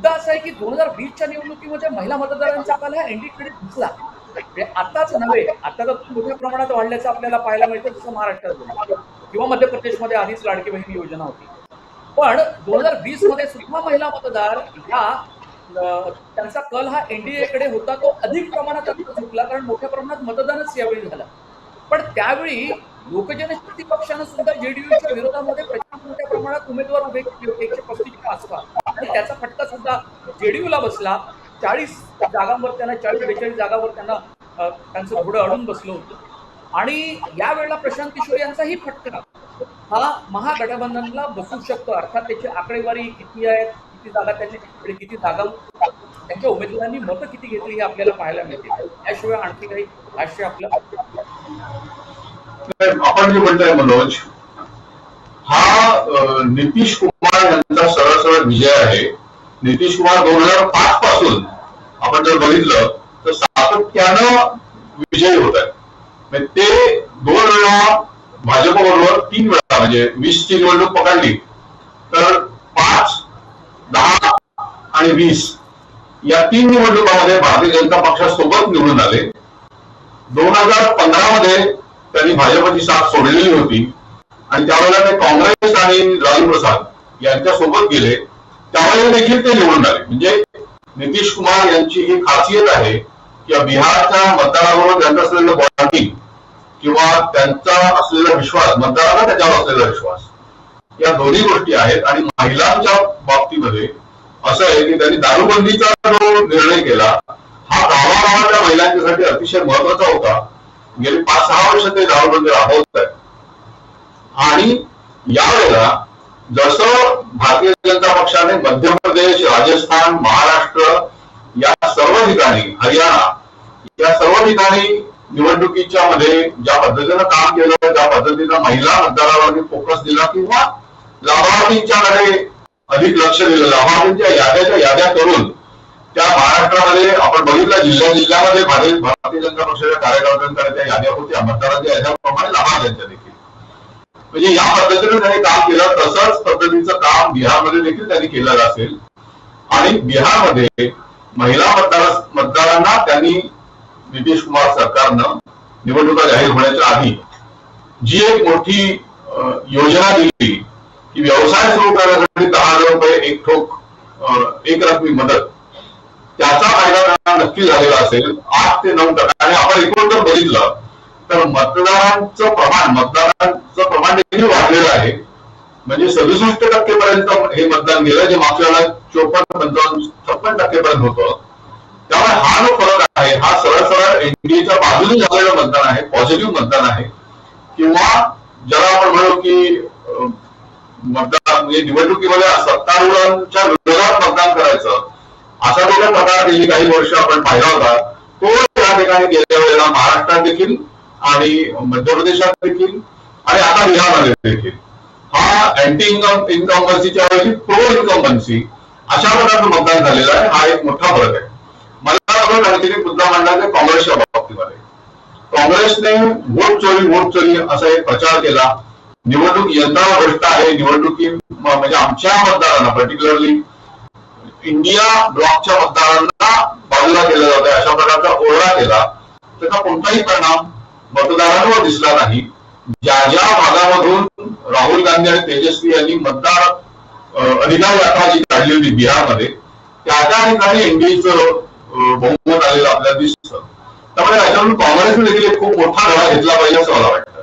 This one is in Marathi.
मुद्दा असा आहे की दोन हजार वीसच्या निवडणुकीमध्ये महिला मतदारांचा कल हा एनडीकडे दिसला आताच नव्हे आता तर मोठ्या प्रमाणात वाढल्याचं आपल्याला पाहायला मिळतं जसं महाराष्ट्रात किंवा मध्य प्रदेशमध्ये आधीच लाडकी बहीण योजना होती. पण दोन हजार वीसमध्ये सुद्धा महिला मतदार ह्या त्यांचा कल हा एनडीए कडे होता तो अधिक प्रमाणात झुकला कारण मोठ्या प्रमाणात मतदानच यावेळी झालं. पण त्यावेळी लोकजनशक्ती पक्षानं सुद्धा जेडीयूच्या विरोधामध्ये प्रचंड मोठ्या प्रमाणात उमेदवार उभे केले होते एकशे पस्तीसच्या आसपास आणि त्याचा फटका सुद्धा जेडीयूला बसला चाळीस जागांवर त्यांना चाळीस बेचाळीस जागावर त्यांना त्यांचं घोडं अडून बसलं होतं. आणि यावेळेला प्रशांत किशोर यांचाही फटका. हा महागठबंधनला बसू शकतो अर्थात त्याची आकडेवारी किती आहे किती जागा त्यांनी किती जागा त्यांच्या उमेदवारांनी मतं किती घेतली हे आपल्याला पाहायला मिळते. त्याशिवाय आणखी काही भाष्य आपलं? आपण जे म्हणताय मनोज हा नितीश कुमार यांचा सरळ सरळ विजय आहे. नितीश कुमार दोन हजार पाच पासून आपण जर बघितलं तर सातत्यानं विजयी होत आहे म्हणजे ते दोन वेळा भाजपबरोबर तीन वेळा म्हणजे वीस ची निवडणूक पकडली तर पाच दहा आणि वीस या तीन निवडणुकांमध्ये भारतीय जनता पक्षासोबत निवडून आले. दोन हजार पंधरा मध्ये त्यांनी भाजपची साथ सोडलेली होती. आणि त्यावेळेला ते काँग्रेस आणि लालू प्रसाद यांच्या सोबत गेले. त्यामुळे देखील ते निवडून आले. म्हणजे नितीश कुमार यांची ही खासियत आहे की बिहारच्या मतदाराबरोबर त्यांचं असलेलं बॉन्डिंग किंवा त्यांचा असलेला विश्वास मतदाराला त्याच्यावर असलेला विश्वास या दोन्ही गोष्टी आहेत. आणि महिलांच्या बाबतीमध्ये असं आहे की त्यांनी दारूबंदीचा जो निर्णय केला हा गावागावाच्या महिलांच्यासाठी अतिशय महत्त्वाचा होता. गेली पाच सहा वर्ष ते दारूबंदी राबवत आहेत. आणि यावेळेला जसं भारतीय जनता पक्षाने मध्य प्रदेश राजस्थान महाराष्ट्र या सर्व ठिकाणी हरियाणा या सर्व ठिकाणी निवडणुकीच्या मध्ये ज्या पद्धतीनं काम केलं त्या पद्धतीनं महिला मतदारावरती फोकस दिला किंवा लाभार्थींच्याकडे अधिक लक्ष दिलं लाभार्थींच्या याद्याच्या याद्या करून त्या महाराष्ट्रामध्ये आपण बघितलं जिल्ह्या जिल्ह्यामध्ये भारतीय भारतीय जनता पक्षाच्या कार्यकर्त्यांकडे त्या याद्या होत्या मतदारांच्या याद्याप्रमाणे लाभार्थ्यांच्या देखील. म्हणजे या पद्धतीने त्यांनी काम केलं तसंच पद्धतीचं काम बिहारमध्ये देखील त्यांनी केलेलं असेल. आणि बिहारमध्ये महिला मतदार मतदारांना त्यांनी नितीश कुमार सरकारनं निवडणुका जाहीर होण्याच्या आधी जी एक मोठी योजना दिली की व्यवसाय सुरू करण्यासाठी दहा हजार रुपये एक ठोक एक रकमी मदत त्याचा फायदा त्यांना नक्की झालेला असेल. आठ ते नऊ टक्के आणि आपण एकूण जर बघितलं तर मतदारांचं प्रमाण मतदारांचं देखील वाढलेलं आहे. म्हणजे सदुसष्ट टक्केपर्यंत हे मतदान गेलं जे मागच्या वेळेला चोपन्न पंचावन्न छप्पन टक्केपर्यंत होतं. त्यामुळे हा जो फरक आहे हा सरळ सरळ एनडीएच्या बाजूने झालेलं मतदान आहे पॉझिटिव्ह मतदान आहे. किंवा ज्याला आपण म्हणू की मतदान म्हणजे निवडणुकीमध्ये सत्तारूढांच्या विरोधात मतदान करायचं असा जो काही प्रकार गेली काही वर्ष आपण पाहिला होता तो या ठिकाणी गेल्या वेळेला महाराष्ट्रात देखील आणि मध्य प्रदेशात देखील आणि आता बिहारमध्ये देखील. हा अँटी इन्कम इन्कम्बन्सीच्या ऐवजी प्रो इन्कम्बन्सी अशा प्रकारचं मतदान झालेलं आहे. हा एक मोठा फरक आहे. मला आणखी मुद्दा मांडला काँग्रेसच्या बाबतीमध्ये. काँग्रेसने वोट चोरी वोट चोरी असा एक प्रचार केला. निवडणूक यंत्रणा भ्रष्ट आहे. निवडणुकी म्हणजे आमच्या मतदारांना पर्टिक्युलरली इंडिया ब्लॉकच्या मतदारांना बाजूला केलं जात आहे अशा प्रकारचा ओरडा केला. त्याचा कोणताही परिणाम मतदारांवर दिसला नाही. ज्या ज्या भागामधून राहुल गांधी आणि तेजस्वी यांनी मतदार अधिकार यात्रा जी काढली होती बिहारमध्ये त्या त्या ठिकाणी एनडीएचं बहुमत आलेलं आपल्याला दिसतं. त्यामुळे याच्यावरून काँग्रेसने देखील एक खूप मोठा धडा घेतला पाहिजे असं मला वाटतं.